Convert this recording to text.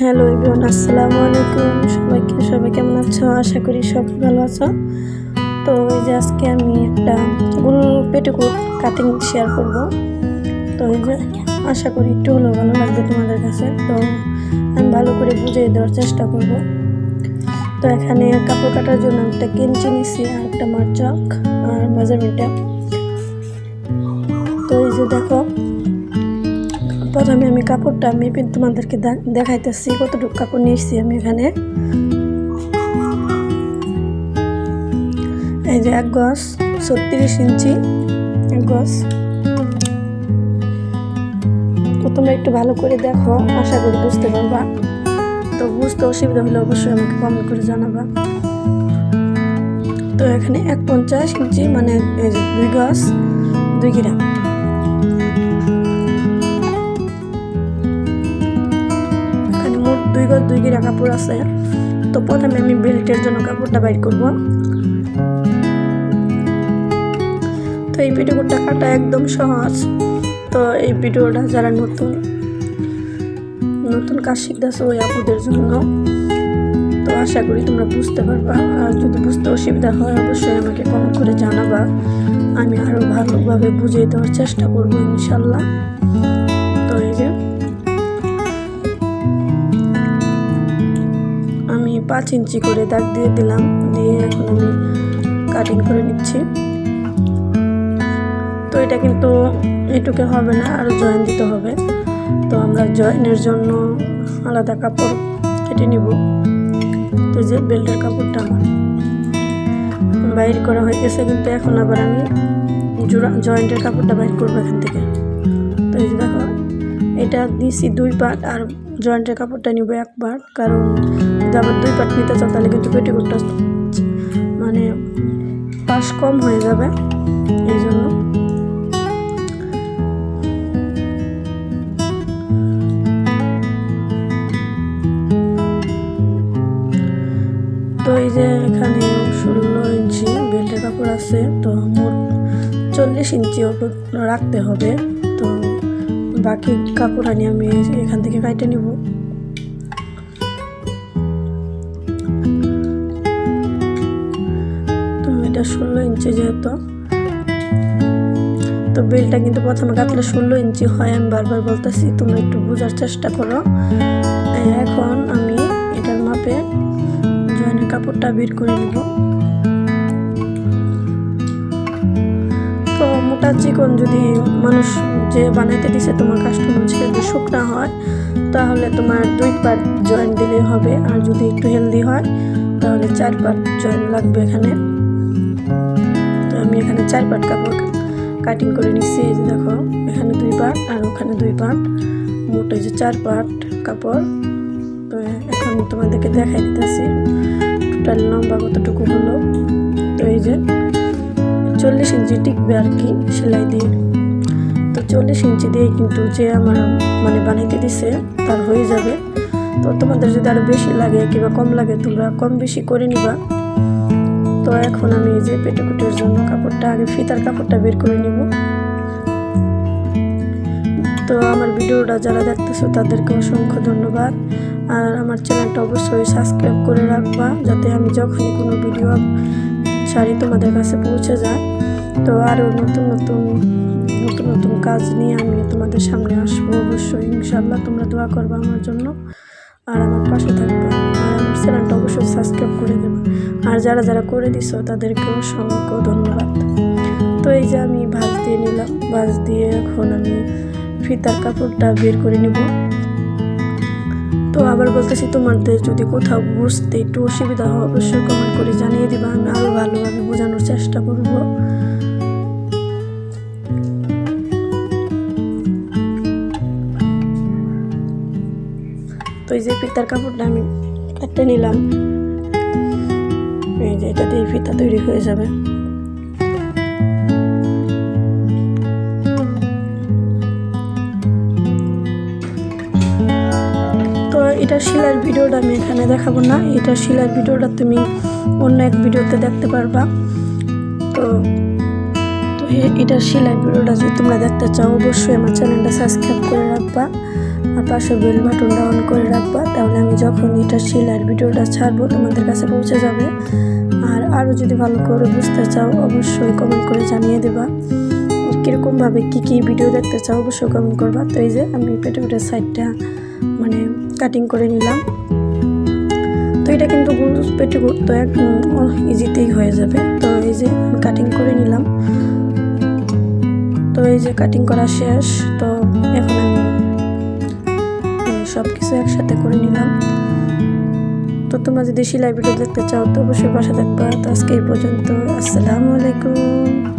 Hello everyone, আসসালামু আলাইকুম। সবাইকে, সবাই কেমন আছো? আশা করি সব ভালো আছো। তো এই যে আজকে আমি একটা গুল পেটুকুট কাটিং শেয়ার করব। তো এই যে, আশা করি একটু হলেও ভালো লাগবে তোমাদের কাছে। তো আমি ভালো করে বুঝিয়ে দেওয়ার চেষ্টা করব। তো এখানে কাপড় কাটার জন্য একটা কেঞ্চি নিছি আর একটা মার্চক আর মেজারমেন্টটা তো এই যে দেখো প্রথমে আমি কাপড়টা মেপে তোমাদেরকে দেখাইতেছি, কতটুকু কাপড় নিয়েছি আমি এখানে। এই যে এক গজ ছত্রিশ ইঞ্চি, এক গজ। তো তোমরা একটু ভালো করে দেখো, আশা করি বুঝতে পারবা। তো বুঝতে অসুবিধা হলে অবশ্যই আমাকে কমেন্ট করে জানাবা। তো এখানে এক পঞ্চাশ ইঞ্চি মানে এই দুই গজ, দুই গ্রাম। দুই গিরা কাপড় আছে। তো প্রথমে আমি বেল্টের জন্য কাপড়টা বাইর করব। তো এই পিঠোটা কাটা একদম সহজ। তো এই ভিডিওটা যারা নতুন নতুন কাজ শিখতেছে ওই আপুদের জন্য, তো আশা করি তোমরা বুঝতে পারবা। আর যদি বুঝতে অসুবিধা হয়, অবশ্যই আমাকে কমেন্ট করে জানাবা। আমি আরও ভালোভাবে বুঝিয়ে দেওয়ার চেষ্টা করব ইনশাল্লাহ। পাঁচ ইঞ্চি করে দাগ দিয়ে দিলাম, দিয়ে এখন আমি কাটিং করে নিচ্ছি। তো এটা কিন্তু এটুকে হবে না আরও জয়েন দিতে হবে। তো আমরা জয়েনের জন্য আলাদা কাপড় কেটে নিব। তো যে বেল্টের কাপড়টা বাইর করা হয়ে গেছে, কিন্তু এখন আবার আমি জোড়া জয়েন্টের কাপড়টা বাইর করব এখান থেকে। তো এই দেখো, এটা দিছি দুই পার্ট আর জয়েন্টের কাপড়টা নিব এক পার্ট কারণ যদি আবার দুই পার্ট নিতে চাও, তাহলে কিন্তু পেটিকোটটা মানে পাশ কম হয়ে যাবে এই জন্য। তো এই যে এখানে ষোলো ইঞ্চি বেল্টের কাপড় আছে, তো মোট চল্লিশ ইঞ্চি ওপর রাখতে হবে। তো বাকি কাপড় আনি আমি এখান থেকে কাটে নিব। এটা ষোলো ইঞ্চি যেহেতু, তো বেলটা কিন্তু প্রথমে কাটলে ষোলো ইঞ্চি হয়, আমি বারবার বলতেছি, তোমরা একটু বোঝার চেষ্টা করো। এখন আমি এটার মাপে জয়েনের কাপড়টা বের করে নিব। তো মোটা চিকন যদি মানুষ যে বানাইতে দিছে, তোমার কাস্টমার যদি শুকনা হয়, তাহলে তোমার দুই পার্ট জয়েন দিলেই হবে, আর যদি একটু হেলদি হয়, তাহলে চার পার্ট জয়েন লাগবে এখানে। আমি এখানে চার পাট কাপড় কাটিং করে নিচ্ছি এই যে দেখো, এখানে দুই পার্ট আর ওখানে দুই পার্ট মোট এই যে চার পাট কাপড়। তো এখন তোমাদেরকে দেখাই দিতেছি টোটাল লম্বা কতটুকু হলো। তো এই যে চল্লিশ ইঞ্চি টিকবে আর কি সেলাই দিয়ে। তো চল্লিশ ইঞ্চি দিয়ে কিন্তু যে আমার মানে বানাইতে দিছে, তার হয়ে যাবে। তো তোমাদের যদি আরও বেশি লাগে কিংবা কম লাগে, তোমরা কম বেশি করে নিবা। তো এখন আমি এই যে পেটিকুটের জন্য কাপড়টা, আগে ফিতার কাপড়টা বের করে নিব। তো আমার ভিডিওটা যারা দেখতেছো, তাদেরকে অসংখ্য ধন্যবাদ। আর আমার চ্যানেলটা অবশ্যই সাবস্ক্রাইব করে রাখবা, যাতে আমি যখনই কোনো ভিডিও ছাড়ি তোমাদের কাছে পৌঁছে যায়। তো আরও নতুন নতুন নতুন নতুন কাজ নিয়ে আমি তোমাদের সামনে আসব অবশ্যই। ইনশাল্লাহ তোমরা দোয়া করবা আমার জন্য। আর আমার পাশে থাকবে। আর আমার চ্যানেলটা অবশ্যই সাবস্ক্রাইব করে দেবে। আর যারা যারা করে দিছো তাদেরকে অসংখ্য ধন্যবাদ। তো এই যে আমি ভাজ দিয়ে নিলাম ভাজ দিয়ে এখন আমি ফিতার কাপড়টা বের করে নিব। তো আবার বলতেছি, তোমাদের যদি কোথাও বুঝতে একটু অসুবিধা হয়, অবশ্যই কমেন্ট করে জানিয়ে দিবা, আমি আরও ভালোভাবে বোঝানোর চেষ্টা করব। তো এই যে ফিতার কাপড়টা আমি কাটতে নিলাম। এই যে এটা দিয়ে ফিতা তৈরি হয়ে যাবে। তো এটা শিলার ভিডিওটা আমি এখানে দেখাবো না। এটা শিলার ভিডিওটা তুমি অন্য এক ভিডিওতে দেখতে পারবা। তো এটা শিলার ভিডিওটা যদি তোমরা দেখতে চাও, অবশ্যই আমার চ্যানেলটা সাবস্ক্রাইব করে রাখবা। আর পাশে বেল বাটনটা অন করে রাখবা, তাহলে আমি যখন এটা সেলাইয়ের ভিডিওটা ছাড়বো, তোমাদের কাছে পৌঁছে যাবে। আর আরও যদি ভালো করে বুঝতে চাও, অবশ্যই কমেন্ট করে জানিয়ে দেবা। কীরকমভাবে কী কী ভিডিও দেখতে চাও, অবশ্যই কমেন্ট করবা। তো এই যে, আমি পেটিকোটের সাইডটা মানে কাটিং করে নিলাম। তো এটা কিন্তু পেটে তো একদম ইজিতেই হয়ে যাবে। তো এই যে আমি কাটিং করে নিলাম। এই যে কাটিং করা শেষ, তো এখন আমি সব কিছু একসাথে করে নিলাম। তো তোমরা যদি সেলাই ভিডিও দেখতে চাও, তো অবশ্যই বাসা থাকবা। তো আজকে এই পর্যন্ত, আসসালামু আলাইকুম।